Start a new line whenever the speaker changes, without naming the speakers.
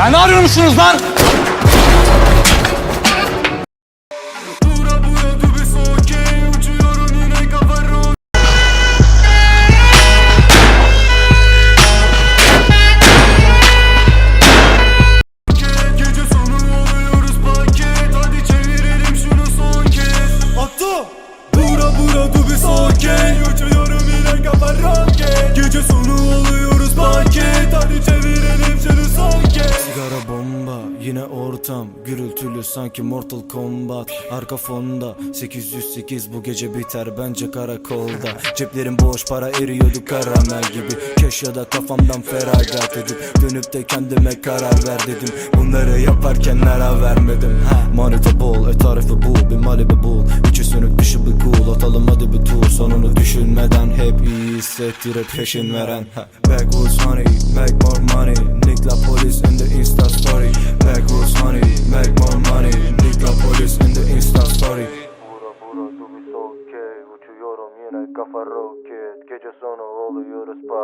Ya ne arıyormuşsunuz lan?
Bura Uçuyorum yine yine ortam Gürültülü sanki Mortal Kombat. Arka fonda 808 bu gece biter bence karakolda. Ceplerim boş para eriyordu karamel gibi. Keş ya da kafamdan feragat edip Dönüp de kendime karar ver dedim. Bunları yaparken ara vermedim. Manita bol e tarifi bul bir Malibu bul. İçi sönük dışı bir cool Atalım hadi bir tur sonunu düşünmeden Hep iyi hissettirip peşin veren. Backwoods honey make more money
yine kafa roket Gece sonu oluyoruz park